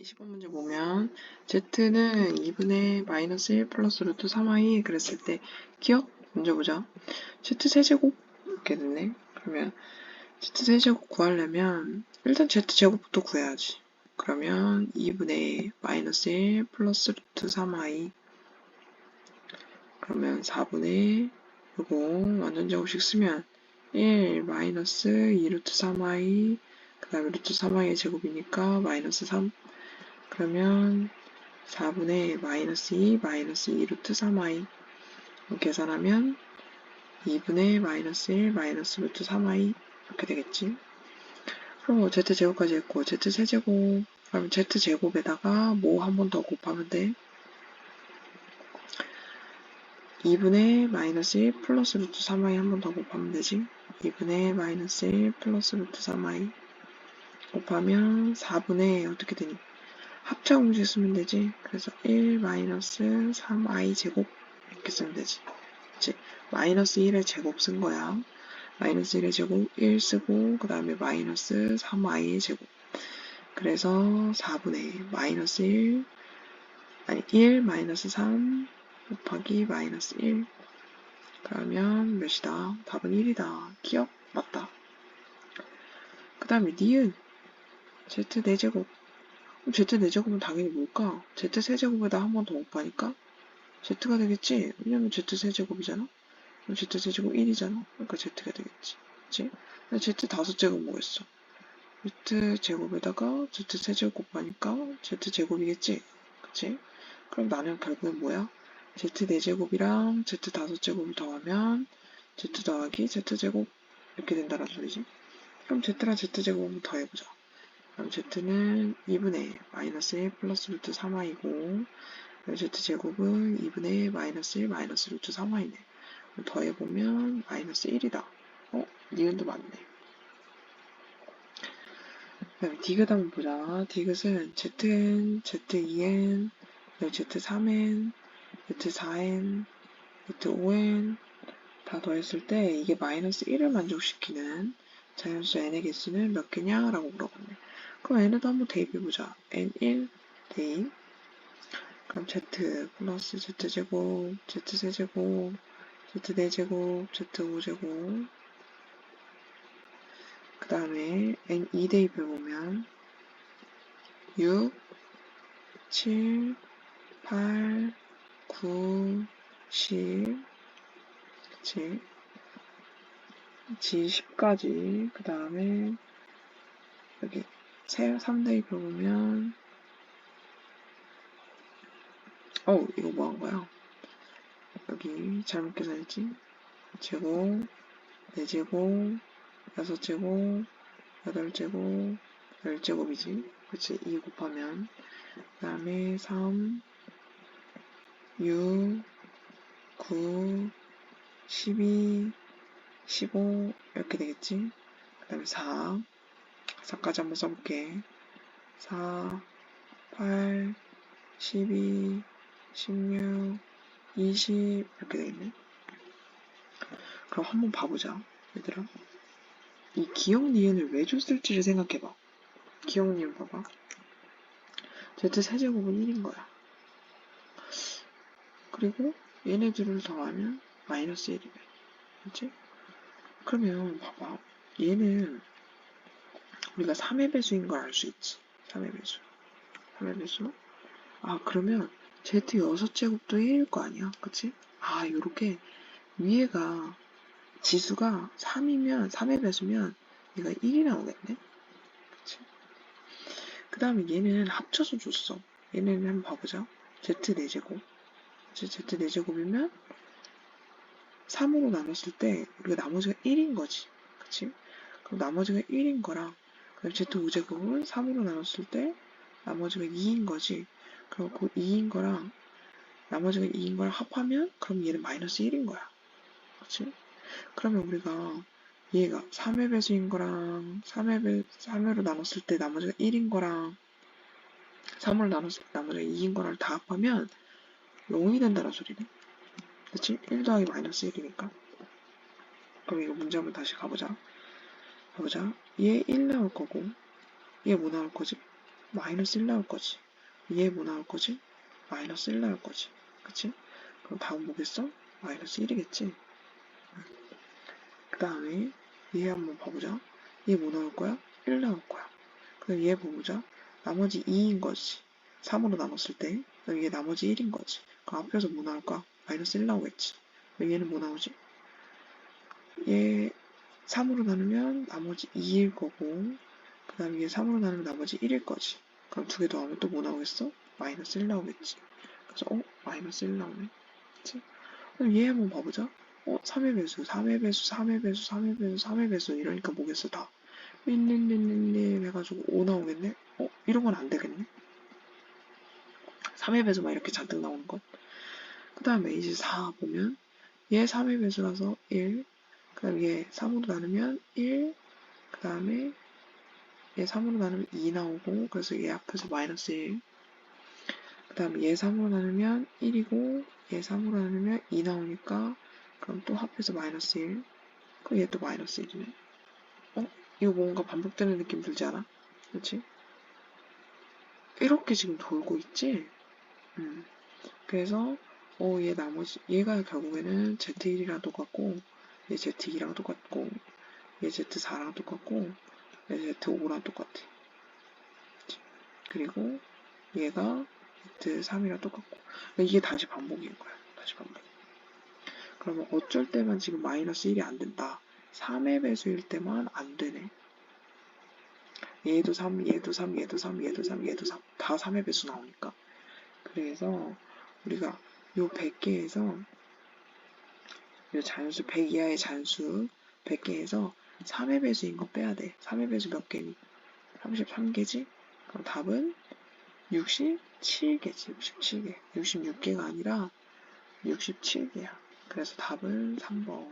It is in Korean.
20번 문제 보면 z는 2분의 마이너스 1 플러스 루트 3i 그랬을 때 기억 먼저 보자. z 세제곱 이렇게 됐네. 그러면 z 세제곱 구하려면 일단 z 제곱부터 구해야지. 그러면 2분의 마이너스 1 플러스 루트 3i 그러면 4분의 요거 완전 제곱식 쓰면 1 마이너스 2 루트 3i 그 다음에 루트 3i의 제곱이니까 마이너스 3 그러면 4분의 마이너스 2 마이너스 2 루트 3i 계산하면 2분의 마이너스 1 마이너스 루트 3i 이렇게 되겠지. 그럼 z제곱까지 했고 z세제곱 그러면 z제곱에다가 뭐 한 번 더 곱하면 돼. 2분의 마이너스 1 플러스 루트 3i 한 번 더 곱하면 되지. 2분의 마이너스 1 플러스 루트 3i 곱하면 4분의 어떻게 되니? 합차 공식 쓰면 되지. 그래서 1 마이너스 3i 제곱 이렇게 쓰면 되지. 그치? 마이너스 1의 제곱 쓴 거야. 마이너스 1의 제곱 1 쓰고 그 다음에 마이너스 3i의 제곱. 그래서 4분의 마이너스 1 아니 1 마이너스 3 곱하기 마이너스 1 그러면 몇이다? 답은 1이다. 기억? 맞다. 그 다음에 니은 z 4제곱 그럼 z 4제곱은 당연히 뭘까? z 세제곱에다 한 번 더 곱하니까 z가 되겠지? 왜냐면 z 세제곱이잖아? 그럼 z 세제곱 1이잖아? 그러니까 z가 되겠지. 그치? 근데 z 다섯 제곱 뭐겠어? z 제곱에다가 z 세제곱 곱하니까 z 제곱이겠지? 그치? 그럼 나는 결국엔 뭐야? z 4제곱이랑 z 다섯 제곱을 더하면 z 더하기 z 제곱 이렇게 된다는 소리지. 그럼 z랑 z 제곱 한번 더해보자. 그럼 z는 2분의 마이너스 1 플러스 루트 3i고 z제곱은 2분의 마이너스 1 마이너스 루트 3i네. 더해보면 마이너스 1이다. 어? 니은도 맞네. 그 다음에 디귿 한번 보자. 디귿은 zn, z2n, z3n, z4n, z5n 다 더했을 때 이게 마이너스 1을 만족시키는 자연수 n의 개수는 몇 개냐? 라고 물어봤네. 그럼 n에도 한번 대입해보자. n1 대입. 그럼 z 플러스 z제곱, z세제곱, z4제곱, z5제곱. 그 다음에 n2 대입해보면 6, 7, 8, 9, 10, 그치? G10까지. 그 다음에 여기 3 대입 해보면 어우 이거 뭐 한 거야? 여기 잘못 계산했지? 제곱, 4제곱, 6제곱, 8제곱, 10제곱이지? 그치? 2 곱하면 그 다음에 3, 6, 9, 12, 15 이렇게 되겠지? 그 다음에 4, 4까지 한번 써볼게. 4, 8, 12, 16, 20 이렇게 되겠네. 그럼 한번 봐보자, 얘들아. 이 기억 니은을 왜 줬을지를 생각해봐. 기억 니은 봐봐. z 세제곱은 1인 거야. 그리고 얘네들을 더하면 마이너스 1이네. 그치? 그러면 봐봐. 얘는 우리가 3의 배수인 걸 알 수 있지. 3의 배수. 3의 배수. 아, 그러면 z 6제곱도 1일 거 아니야. 그치? 아, 요렇게 위에가 지수가 3이면, 3의 배수면 얘가 1이 나오겠네. 그치? 그 다음에 얘는 합쳐서 줬어. 얘네는 한번 봐보자. z 4제곱. z 4제곱이면 3으로 나눴을 때 우리가 나머지가 1인 거지. 그치? 그럼 나머지가 1인 거랑 그럼 z 5제곱은 3으로 나눴을 때 나머지가 2인 거지. 그럼 그 2인 거랑 나머지가 2인 걸 합하면 그럼 얘는 마이너스 1인 거야. 그치? 그러면 우리가 얘가 3의 배수인 거랑 3의 배, 3회로 나눴을 때 나머지가 1인 거랑 3으로 나눴을 때 나머지가 2인 거를 다 합하면 0이 된다는 소리네. 그치? 1 더하기 마이너스 1이니까. 그럼 이거 문제 한번 다시 가보자. 가보자. 얘 1 나올 거고, 얘 뭐 나올 거지? 마이너스 1 나올 거지. 얘 뭐 나올 거지? 마이너스 1 나올 거지. 그치? 그럼 다음 뭐겠어? 마이너스 1이겠지. 그 다음에 얘 한번 봐보자. 얘 뭐 나올 거야? 1 나올 거야. 그럼 얘 보자. 나머지 2인 거지. 3으로 나눴을 때. 그럼 얘 나머지 1인 거지. 그럼 앞에서 뭐 나올까? 마이너스 1 나오겠지. 그럼 얘는 뭐 나오지? 얘 3으로 나누면 나머지 2일 거고 그 다음에 얘 3으로 나누면 나머지 1일 거지. 그럼 두 개 더하면 또 뭐 나오겠어? 마이너스 1 나오겠지. 그래서 어? 마이너스 1 나오네. 그치? 그럼 얘 한번 봐보자. 어? 3의 배수, 3의 배수, 3의 배수, 3의 배수, 3의 배수 이러니까 뭐겠어 다. 윈윈윈윈윈 해가지고 5 나오겠네? 어? 이런 건 안 되겠네? 3의 배수만 이렇게 잔뜩 나오는 것. 그 다음에 이제 4 보면 얘 3의 배수라서 1, 그 다음에 얘 3으로 나누면 1, 그 다음에 얘 3으로 나누면 2 나오고 그래서 얘 앞에서 마이너스 1, 그 다음에 얘 3으로 나누면 1이고 얘 3으로 나누면 2 나오니까 그럼 또 합해서 마이너스 1, 그럼 얘 또 마이너스 1이네. 어? 이거 뭔가 반복되는 느낌 들지 않아? 그렇지? 이렇게 지금 돌고 있지? 음. 그래서 어, 얘 나머지 얘가 결국에는 Z1이랑 똑같고 얘 Z2랑 똑같고 얘 Z4랑 똑같고 얘 Z5랑 똑같아. 그리고 얘가 Z3이랑 똑같고 그러니까 이게 다시 반복인 거야. 다시 반복. 그러면 어쩔 때만 지금 마이너스 1이 안 된다. 3의 배수일 때만 안 되네. 얘도 3, 얘도 3, 얘도 3, 얘도 3, 얘도 3. 다 3의 배수 나오니까. 그래서 우리가 요 100개에서 요 잔수 100 이하의 잔수 100개에서 3의 배수인 거 빼야 돼. 3의 배수 몇 개니? 33개지? 그럼 답은 67개지. 67개. 66개가 아니라 67개야. 그래서 답은 3번.